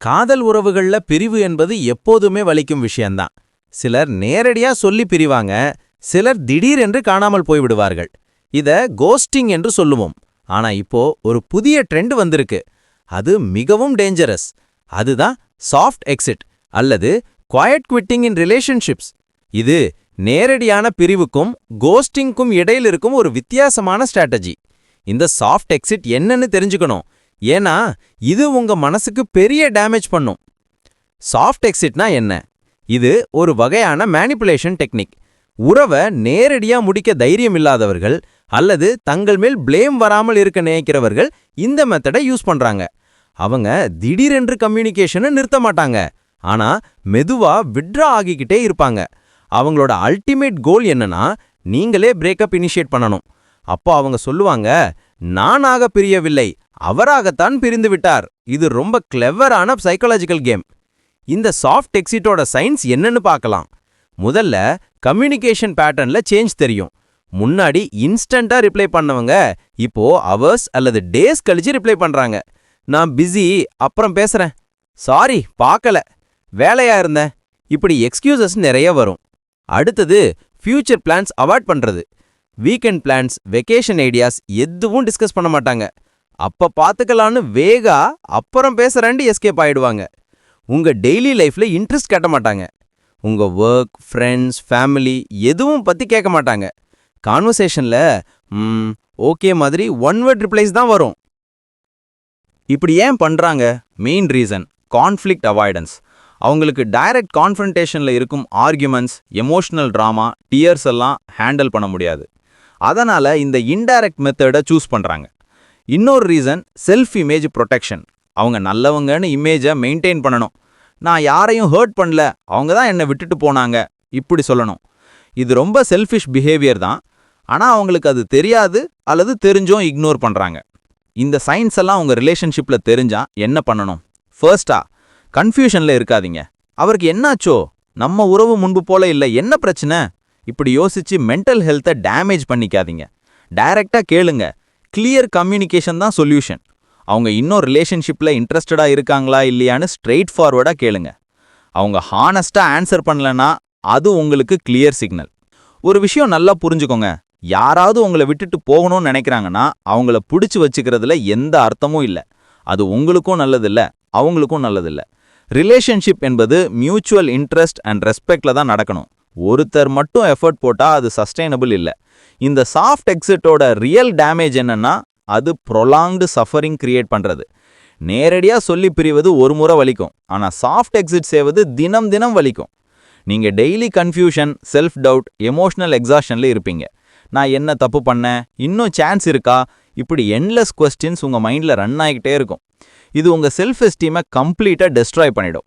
காதல் உறவுகள்ல பிரிவு என்பது எப்போதுமே வலிக்கும் விஷயம்தான். சிலர் நேரடியா சொல்லி பிரிவாங்க சிலர் திடீரென்று காணாமல் போய்விடுவார்கள். இத கோஸ்டிங் என்று சொல்லுவோம். ஆனா இப்போ ஒரு புதிய ட்ரெண்ட் வந்திருக்கு. அது மிகவும் டேஞ்சரஸ் அதுதான் சாஃப்ட் எக்ஸிட் அல்லது குவாய்ட் குவிட்டிங் இன் ரிலேஷன்ஷிப்ஸ் இது நேரடியான பிரிவுக்கும் கோஸ்டிங்க்கும் இடையில் இருக்கும் ஒரு வித்தியாசமான ஸ்ட்ராட்டஜி இந்த சாஃப்ட் எக்ஸிட் என்னன்னு தெரிஞ்சுக்கணும். ஏன்னா இது உங்க மனசுக்கு பெரிய டேமேஜ் பண்ணும். சாஃப்ட் எக்ஸிட்னா என்ன? இது ஒரு வகையான மேனிப்புலேஷன் டெக்னிக் உறவை நேரடியா முடிக்க தைரியம் இல்லாதவர்கள் அல்லது தங்கள் மேல் ப்ளேம் வராமல் இருக்க நினைக்கிறவர்கள் இந்த மெத்தடை யூஸ் பண்றாங்க. அவங்க திடீரென்று கம்யூனிகேஷனை நிறுத்த மாட்டாங்க. ஆனா மெதுவாக விட்ரா ஆகிக்கிட்டே இருப்பாங்க. அவங்களோட அல்டிமேட் கோல் என்னன்னா நீங்களே பிரேக்கப் இனிஷியேட் பண்ணணும். அப்போ அவங்க சொல்லுவாங்க நானாக பிரியவில்லை. அவராகத்தான் பிரிந்து விட்டார் இது ரொம்ப கிளெவரான சைக்காலஜிக்கல் கேம் இந்த சாஃப்ட் எக்ஸிட்டோட சயின்ஸ் என்னன்னு பார்க்கலாம். முதல்ல கம்யூனிகேஷன் பேட்டர்ன்ல சேஞ்ச் தெரியும். முன்னாடி இன்ஸ்டண்டா ரிப்ளை பண்ணவங்க இப்போ அவர்ஸ் அல்லது டேஸ் கழிச்சு ரிப்ளை பண்றாங்க. நான் பிஸி அப்புறம் பேசுறேன். சாரி பார்க்கல. வேலையா இருந்தேன். இப்படி எக்ஸ்கியூசஸ் நிறைய வரும். அடுத்தது ஃபியூச்சர் பிளான்ஸ் அவாய்ட் பண்றது. வீக்கெண்ட் பிளான்ஸ் வெக்கேஷன் ஐடியாஸ் எதுவும் டிஸ்கஸ் பண்ண மாட்டாங்க. அப்ப பாத்துக்கலான்னு வேகா அப்புறம் பேசுறேன்ட்டு எஸ்கேப் ஆயிடுவாங்க. உங்க டெய்லி லைஃப்ல இன்ட்ரெஸ்ட் கட்ட மாட்டாங்க. உங்க ஒர்க் ஃப்ரெண்ட்ஸ் ஃபேமிலி எதுவும் பத்தி கேட்க மாட்டாங்க. கான்வர்சேஷன்ல ம் ஓகே மாதிரி ஒன் வேர்ட் ரிப்ளைஸ் தான் வரும். இப்படி ஏன் பண்றாங்க? மெயின் ரீசன் கான்ஃப்ளிக்ட் அவாய்டன்ஸ் அவங்களுக்கு டைரக்ட் கான்ஃபரன்டேஷன்ல இருக்கும் ஆர்கியூமெண்ட்ஸ் எமோஷனல் ட்ராமா டியர்ஸ் எல்லாம் ஹேண்டில் பண்ண முடியாது. அதனால் இந்த இன்டைரக்ட் மெத்தடை சூஸ் பண்ணுறாங்க இன்னொரு ரீசன் செல்ஃப் இமேஜ் ப்ரொடெக்ஷன் அவங்க நல்லவங்கன்னு இமேஜை மெயின்டைன் பண்ணணும். நான் யாரையும் ஹர்ட் பண்ணல அவங்க தான் என்னை விட்டுட்டு போனாங்க இப்படி சொல்லணும். இது ரொம்ப செல்ஃபிஷ் பிஹேவியர் தான். ஆனால் அவங்களுக்கு அது தெரியாது அல்லது தெரிஞ்சும் இக்னோர் பண்ணுறாங்க இந்த சயின்ஸ் எல்லாம் உங்கள் ரிலேஷன்ஷிப்பில் தெரிஞ்சா என்ன பண்ணணும்? ஃபர்ஸ்டா கன்ஃபியூஷனில் இருக்காதீங்க. அவருக்கு என்னாச்சோ? நம்ம உறவு முன்பு போல இல்லை என்ன பிரச்சனை? இப்படி யோசிச்சு மென்டல் ஹெல்த்தை டேமேஜ் பண்ணிக்காதீங்க. டைரக்டாக கேளுங்க. கிளியர் கம்யூனிகேஷன் தான் சொல்யூஷன் அவங்க இன்னும் ரிலேஷன்ஷிப்பில் இன்ட்ரெஸ்டடாக இருக்காங்களா இல்லையான்னு ஸ்ட்ரெயிட் ஃபார்வர்டாக கேளுங்க. அவங்க ஹானஸ்டாக ஆன்சர் பண்ணலன்னா அது உங்களுக்கு கிளியர் சிக்னல் ஒரு விஷயம் நல்லா புரிஞ்சுக்கோங்க. யாராவது உங்களை விட்டுட்டு போகணும்னு நினைக்கிறாங்கன்னா அவங்கள பிடிச்சி வச்சுக்கிறதுல எந்த அர்த்தமும் இல்லை. அது உங்களுக்கும் நல்லதில்ல அவங்களுக்கும் நல்லதில்ல. ரிலேஷன்ஷிப் என்பது மியூச்சுவல் இன்ட்ரெஸ்ட் அண்ட் ரெஸ்பெக்ட்ல தான் நடக்கணும். ஒருத்தர் மட்டும் எஃபர்ட் போட்டா அது சஸ்டைனபிள் இல்லை. இந்த சாஃப்ட் எக்ஸிட்டோட ரியல் டேமேஜ் என்னன்னா அது ப்ரொலாங்டு சஃபரிங் கிரியேட் பண்றது. நேரடியா சொல்லி பிரிவது ஒரு முறை வலிக்கும் ஆனா சாஃப்ட் எக்ஸிட் செய்வது தினம் தினம் வலிக்கும். நீங்க daily confusion self doubt emotional எக்ஸாஷன்ல இருப்பீங்க. நான் என்ன தப்பு பண்ணேன்? இன்னும் சான்ஸ் இருக்கா? இப்படி என்லெஸ் கொஸ்டின்ஸ் உங்க மைண்ட்ல ரன் ஆகிட்டே இருக்கும். இது உங்க செல்ஃப் எஸ்டீமை கம்ப்ளீட்டா டெஸ்ட்ராய் பண்ணிடும்.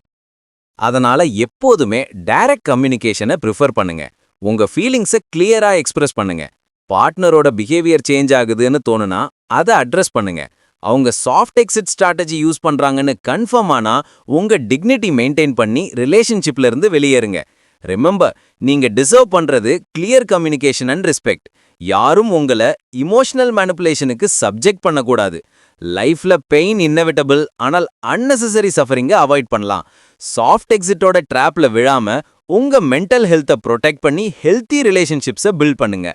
அதனால எப்போதுமே டைரக்ட் கம்யூனிகேஷனை ப்ரிஃபர் பண்ணுங்க. உங்க ஃபீலிங்ஸை கிளியரா எக்ஸ்பிரஸ் பண்ணுங்க. பார்ட்னரோட பிஹேவியர் சேஞ்ச் ஆகுதுன்னு தோணுனா அதை அட்ரஸ் பண்ணுங்க. அவங்க சாஃப்ட் எக்ஸிட் ஸ்ட்ராட்டஜி யூஸ் பண்றாங்கன்னு கன்ஃபார்ம் ஆனா உங்க டிக்னிட்டி மெயின்டைன் பண்ணி ரிலேஷன்ஷிப்ல இருந்து வெளியேறுங்க. ரிமெம்பர் நீங்க டிசர்வ் பண்றது கிளியர் கம்யூனிகேஷன் அண்ட் ரெஸ்பெக்ட் யாரும் உங்களை இமோஷனல் மேனிப்புலேஷனுக்கு சப்ஜெக்ட் பண்ணக்கூடாது. லைஃப்ல பெயின் இன்னவிட்டபிள் ஆனால் அன்னெசரி சஃபரிங்க அவாய்ட் பண்ணலாம். சாஃப்ட் எக்ஸிட்டோட ட்ராப்ல விழாம உங்க மென்டல் ஹெல்த்தை ப்ரொடெக்ட் பண்ணி ஹெல்த்தி ரிலேஷன்ஷிப்ஸை பில்ட் பண்ணுங்க.